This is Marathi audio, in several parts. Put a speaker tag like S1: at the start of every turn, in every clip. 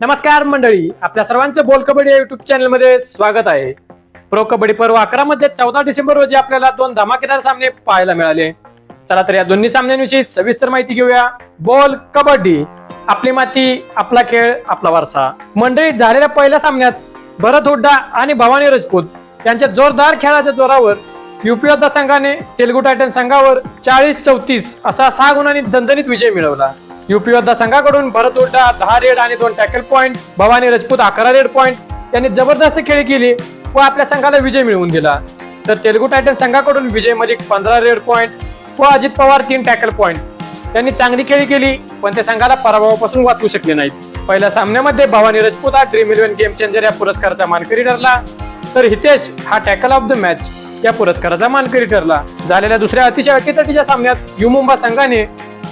S1: नमस्कार मंडळी. आपल्या सर्वांचं बोल कबड्डी युट्यूब चॅनलमध्ये स्वागत आहे. प्रो कबड्डी पर्व अकरा मध्ये चौदा डिसेंबर रोजी आपल्याला दोन धमाकेदार सामने पाहायला मिळाले. चला तर या दोन्ही सामन्यांविषयी सविस्तर माहिती घेऊया. बोल कबड्डी. आपली माती आपला खेळ आपला वारसा. मंडळी झालेल्या पहिल्या सामन्यात भरत हुड्डा आणि भवानी राजपूत यांच्या जोरदार खेळाच्या जोरावर युपी योद्धा संघाने तेलगू टायटन संघावर चाळीस चौतीस असा सहा गुणांनी दणदणीत विजय मिळवला. युपी योद्धा संघाकडून भरत उड्डा दहा रेड आणि दोन टॅकल पॉईंट भवानी राजपूत अकरा रेड पॉईंट यांनी जबरदस्त खेळी केली व आपल्या संघाला विजय मिळवून दिला. तर तेलुगू टायटन संघाकडून विजय मलिक पंधरा रेड पॉईंट व अजित पवार तीन टॅकल पॉईंट त्यांनी चांगली खेळी केली पण ते संघाला पराभवापासून वाचवू शकले नाहीत. पहिल्या सामन्यामध्ये भवानी राजपूत हा ड्रीम इलेव्हन गेम चेंजर या पुरस्काराचा मानकरी ठरला. तर हितेश हा टॅकल ऑफ द मॅच या पुरस्काराचा मानकरी ठरला. झालेल्या दुसऱ्या अतिशय अटीतटीच्या सामन्यात यु मुंबा संघाने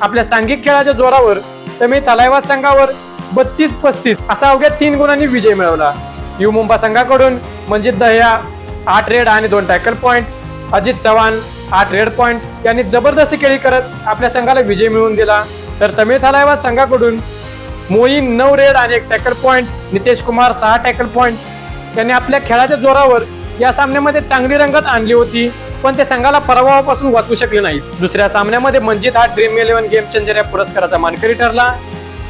S1: आपल्या सांघिक खेळाच्या जोरावर तमिळ तलायवा संघावर बत्तीस पस्तीस असा अवघ्या तीन गुणांनी विजय मिळवला. यु मुंबा संघाकडून म्हणजे दह्या आठ रेड आणि दोन टॅकल पॉइंट अजित चव्हाण आठ रेड पॉइंट यांनी जबरदस्ती खेळी करत आपल्या संघाला विजय मिळवून दिला. तर तमिळ थालायवाद संघाकडून मोईन नऊ रेड आणि एक टॅकल पॉइंट नितेश कुमार सहा टॅकल पॉइंट त्यांनी आपल्या खेळाच्या जोरावर या सामन्यामध्ये चांगली रंगत आणली होती. पण ते संघाला पराभवापासून वाचवू शकले नाहीत. दुसऱ्या सामन्यामध्ये मंजित हा ड्रीम इलेव्हन गेम चेंजर या पुरस्काराचा मानकरी ठरला.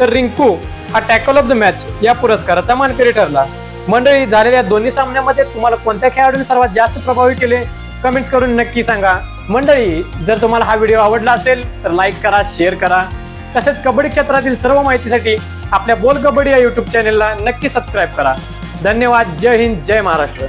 S1: तर रिंकू हा टॅकल ऑफ द मॅच या पुरस्काराचा मानकरी ठरला. मंडळी झालेल्या दोन्ही सामन्यामध्ये तुम्हाला कोणत्या खेळाडूने सर्वात जास्त प्रभावी केले? कमेंट्स करून नक्की सांगा. मंडळी जर तुम्हाला हा व्हिडिओ आवडला असेल तर लाईक करा शेअर करा. तसेच कबड्डी क्षेत्रातील सर्व माहितीसाठी आपल्या बोल कबड्डी या युट्यूब चॅनेलला नक्की सबस्क्राईब करा. धन्यवाद. जय हिंद जय महाराष्ट्र.